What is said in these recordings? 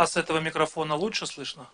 А с этого микрофона лучше слышно?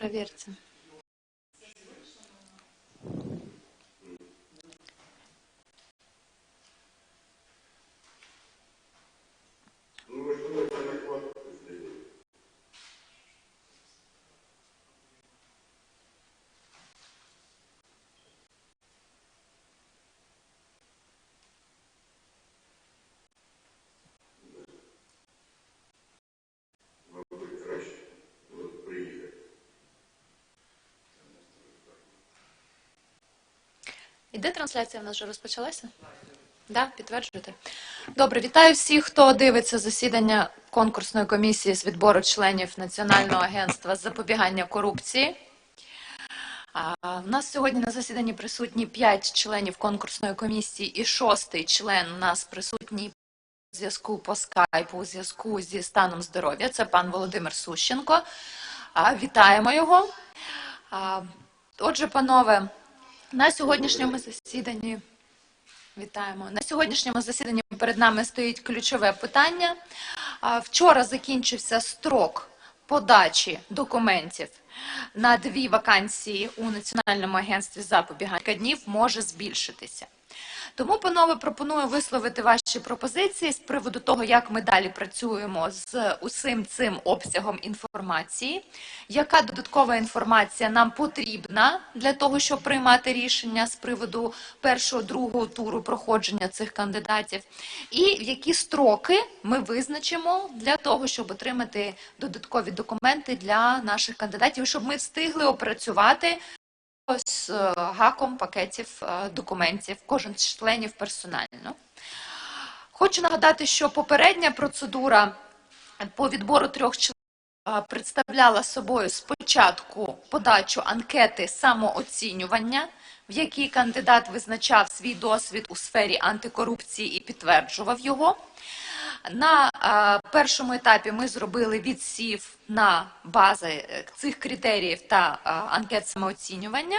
Проверьте. Іде трансляція в нас вже розпочалася? Да, підтверджуєте. Добре, вітаю всіх, хто дивиться засідання конкурсної комісії з відбору членів Національного агентства з запобігання корупції. У нас сьогодні на засіданні присутні 5 членів конкурсної комісії і шостий член у нас присутній у зв'язку по скайпу, у зв'язку зі станом здоров'я. Це пан Володимир Сущенко. Вітаємо його. Отже, панове, на сьогоднішньому засіданні вітаємо. На сьогоднішньому засіданні перед нами стоїть ключове питання. Вчора закінчився строк подачі документів на дві вакансії у Національному агентстві запобігання днів може збільшитися. Тому, панове, пропоную висловити ваші пропозиції з приводу того, як ми далі працюємо з усім цим обсягом інформації, яка додаткова інформація нам потрібна для того, щоб приймати рішення з приводу першого, другого туру проходження цих кандидатів, і які строки ми визначимо для того, щоб отримати додаткові документи для наших кандидатів, щоб ми встигли опрацювати з е, гаком пакетів е, документів, кожен з членів персонально. Хочу нагадати, що попередня процедура по відбору трьох членів представляла собою спочатку подачу анкети самооцінювання, в якій кандидат визначав свій досвід у сфері антикорупції і підтверджував його. На першому етапі ми зробили відсів на бази е, цих критеріїв та анкет самооцінювання.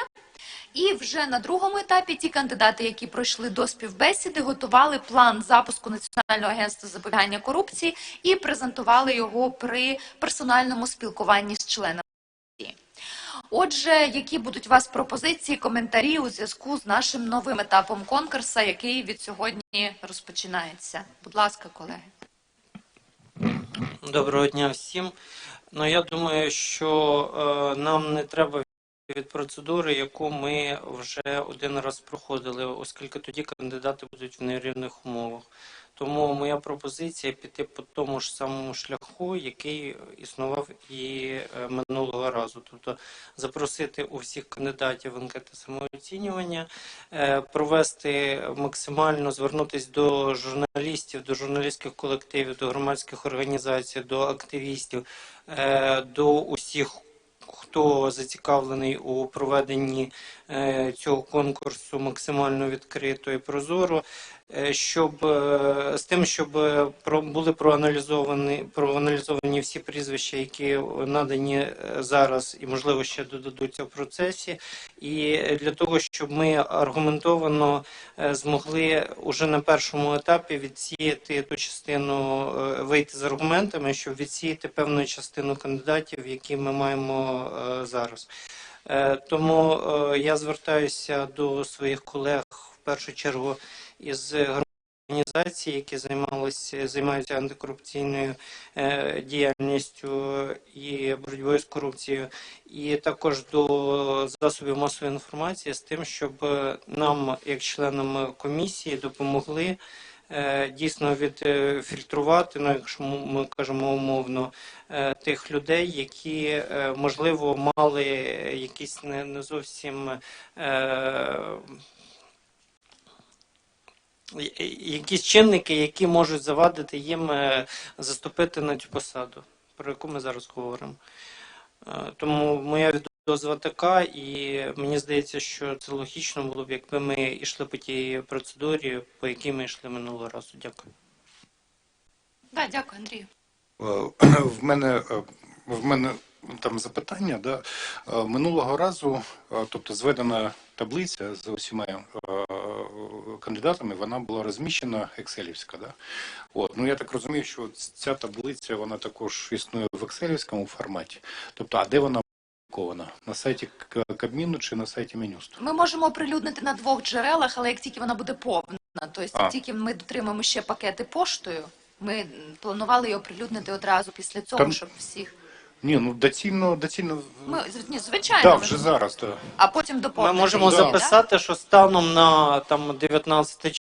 І вже на другому етапі ті кандидати, які пройшли до співбесіди, готували план запуску Національного агентства запобігання корупції і презентували його при персональному спілкуванні з членами. Отже, які будуть у вас пропозиції, коментарі у зв'язку з нашим новим етапом конкурсу, який від сьогодні розпочинається? Будь ласка, колеги. Доброго дня всім. Ну я думаю, що е, нам не треба від процедури, яку ми вже один раз проходили, оскільки тоді кандидати будуть в нерівних умовах. Тому моя пропозиція піти по тому ж самому шляху, який існував і е, минулого разу. Тобто запросити у всіх кандидатів анкети самооцінювання, е, провести максимально звернутися до журналістів, до журналістських колективів, до громадських організацій, до активістів, е, до усіх. Хто зацікавлений у проведенні цього конкурсу максимально відкрито і прозоро, щоб е, з тим, щоб е, були проаналізовані проаналізовані всі прізвища, які надані е, зараз, і можливо ще додадуться в процесі, і для того, щоб ми аргументовано е, змогли уже на першому етапі відсіяти ту частину, е, вийти з аргументами, щоб відсіяти певну частину кандидатів, які ми маємо е, зараз. Е, Тому е, я звертаюся до своїх колег в першу чергу із організацій, які займалися займаються антикорупційною е, діяльністю і боротьбою з корупцією, і також до засобів масової інформації з тим, щоб е, нам, як членам комісії, допомогли е, дійсно відфільтрувати, ну якщо ми кажемо умовно, тих людей, які можливо мали якісь не, не зовсім. Е, я- якісь чинники, які можуть завадити їм е, заступити на цю посаду, про яку ми зараз говоримо. Е, Тому моя відозва така, і мені здається, що це логічно було б, якби ми йшли по тій процедурі, по якій ми йшли минулого разу. Дякую. Да, дякую, Андрію. Е, В мене е, в мене там запитання. Да? Е, Минулого разу, е, тобто зведена таблиця з усіма е, кандидатами, вона була розміщена екселівська. Да? От. Ну я так розумію, що ця таблиця вона також існує в екселівському форматі. Тобто, а де вона опублікована? На сайті Кабміну чи на сайті Мінюсту? Ми можемо оприлюднити на двох джерелах, але як тільки вона буде повна, тобто тільки ми дотримаємо ще пакети поштою. Ми планували її оприлюднити одразу після цього, Там- щоб всіх. Ні, ну доцільно, доцільно. Ми ні, звичайно, Так, ми- вже зараз. Да. а потім Ми доповнити. можемо да? записати, що станом на там 19 числа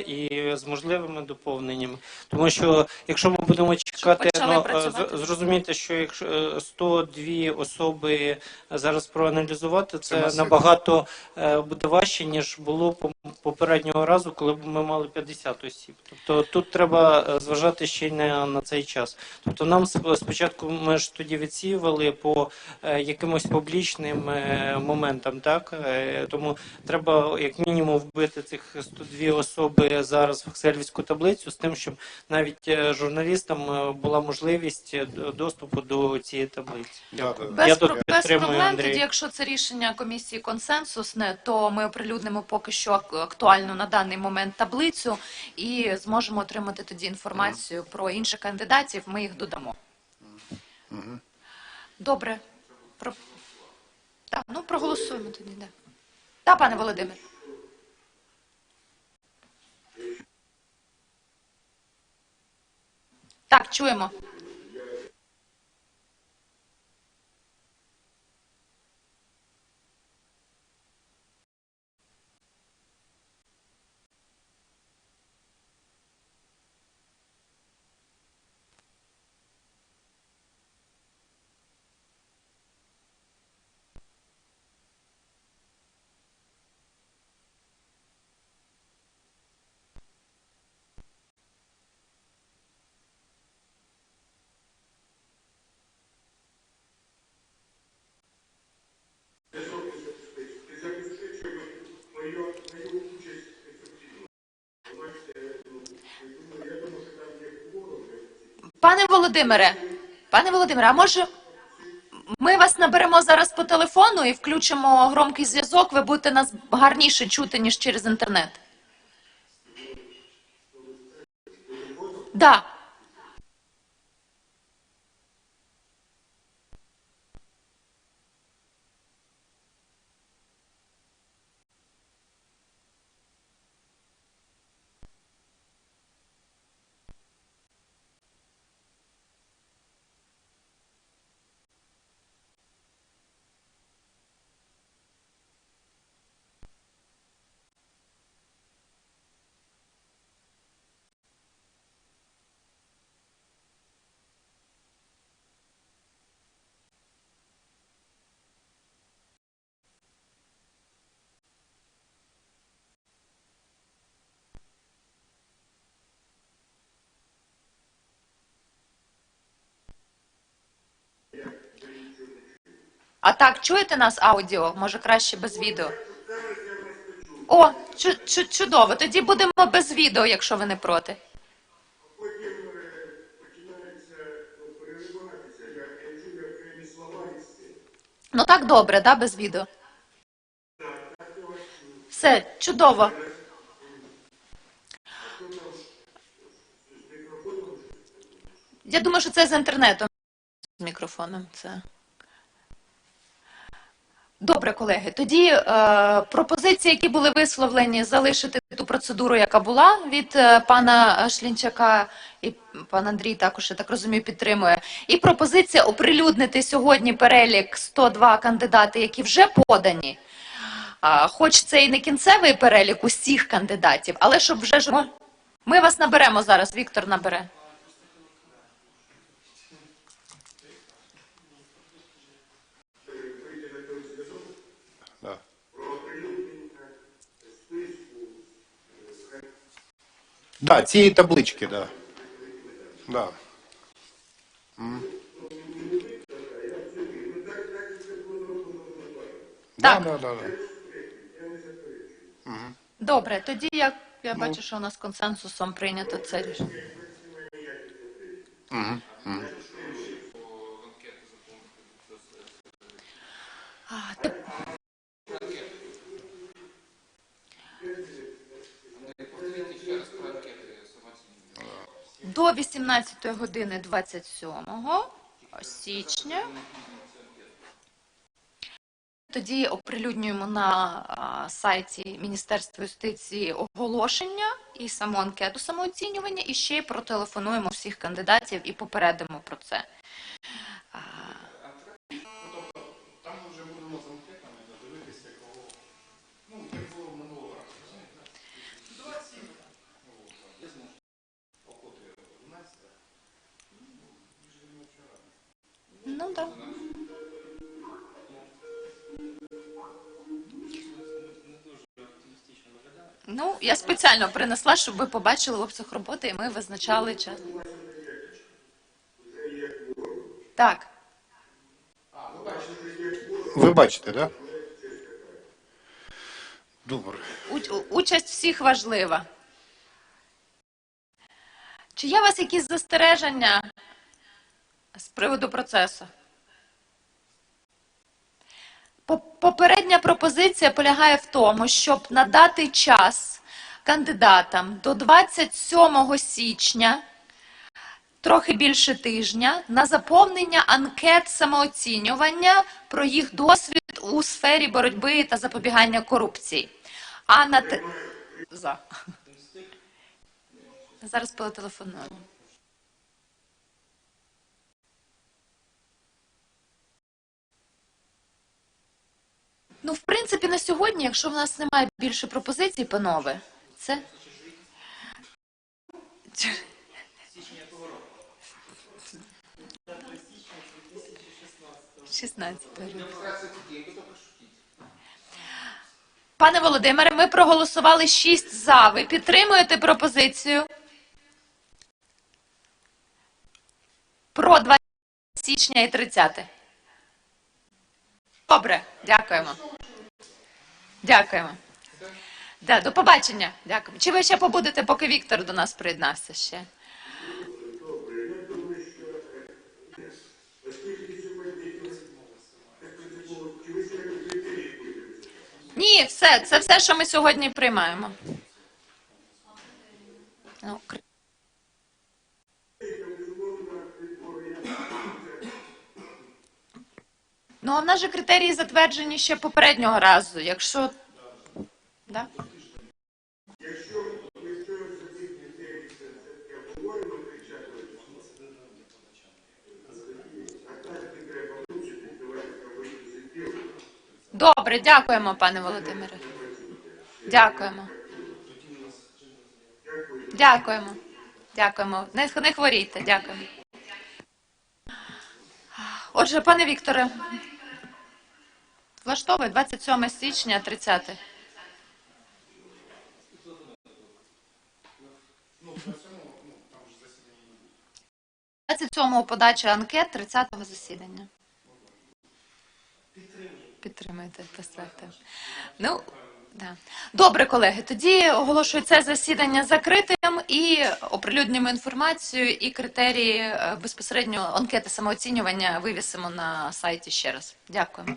і з можливими доповненнями. Тому що якщо ми будемо чекати, ну, працювати. з- зрозумійте, що якщо е, 102 особи зараз проаналізувати, це, Це набагато е, буде важче, ніж було по- попереднього разу, коли ми мали 50 осіб. Тобто тут треба е, зважати ще й на, на цей час. Тобто нам сп- спочатку ми ж тоді відсіювали по е, якимось публічним е, моментам, так Е, тому треба як мінімум вбити цих 102 особи зараз в таблицю з тим, щоб навіть е, журналістам е, була можливість е, доступу до цієї таблиці. Да. Без, Я про- тут без проблем, Андрій. тоді, якщо це рішення комісії консенсусне, то ми оприлюднимо поки що актуальну на даний момент таблицю і зможемо отримати тоді інформацію про інших кандидатів. Ми їх додамо. Добре. Про... Так, ну проголосуємо тоді. Да. Так, пане Володимир. Так, чуємо. Володимире, пане Володимире, а може ми вас наберемо зараз по телефону і включимо громкий зв'язок, ви будете нас гарніше чути, ніж через інтернет. Да. А так, чуєте нас аудіо? Може краще без відео? О, чу- чу- чудово. Тоді будемо без відео, якщо ви не проти. Ну так добре, да, без відео. Все, чудово. Я думаю, що це з інтернетом. З мікрофоном. Це. Добре, колеги. Тоді е, пропозиції, які були висловлені, залишити ту процедуру, яка була від е, пана Шлінчака, і пан Андрій також, я так розумію, підтримує. І пропозиція оприлюднити сьогодні перелік 102 кандидати, які вже подані. А, хоч це і не кінцевий перелік усіх кандидатів, але щоб вже ж ми вас наберемо зараз. Віктор набере. Да, цієї таблички, да. Да. Так. Да, да, да, да. Добре, тоді я, я бачу, що у нас консенсусом прийнято це рішення. А, теп- До 18 години 27 січня. Тоді оприлюднюємо на сайті Міністерства юстиції оголошення і саму анкету самооцінювання, і ще й протелефонуємо всіх кандидатів і попередимо про це. А, Там ми вже будемо з анкетами дивитися, кого. Ну, як було минулого разу. Ну. Ну, я спеціально принесла, щоб ви побачили обсяг роботи, і ми визначали час. Так. Ви бачите, так? Да? Добре. Участь всіх важлива. Чи є у вас якісь застереження з приводу процесу? По- Попередня пропозиція полягає в тому, щоб надати час кандидатам до 27 січня, трохи більше тижня, на заповнення анкет самооцінювання про їх досвід у сфері боротьби та запобігання корупції. А на те... За. Зараз телефоную. Ну, в принципі, на сьогодні, якщо в нас немає більше пропозицій, панове, це. 16 Пане Володимире, ми проголосували 6 за. Ви підтримуєте пропозицію? Про 20 січня і 30. Добре, дякуємо. Дякуємо. Да, До побачення. Дякуємо. Чи ви ще побудете, поки Віктор до нас приєднався ще? Ні, все, це все, що ми сьогодні приймаємо. Ну, Ну, а в нас же критерії затверджені ще попереднього разу. Якщо. Да? Якщо якщо ці критерії все таки кричати, а так і треба вивчити, давайте робити позитивно. Добре, дякуємо, пане Володимире. Дякуємо. Дякуємо. Дякуємо. Не, не хворійте, дякуємо. Отже, пане Вікторе, влаштовує 27 січня, 30. Двадцять сьомого подача анкет 30-го засідання. Підтримуєте, поставте. Ну, да. Добре, колеги. Тоді оголошую це засідання закритим і оприлюднюємо інформацію і критерії е, безпосередньо анкети самооцінювання вивісимо на сайті ще раз. Дякуємо.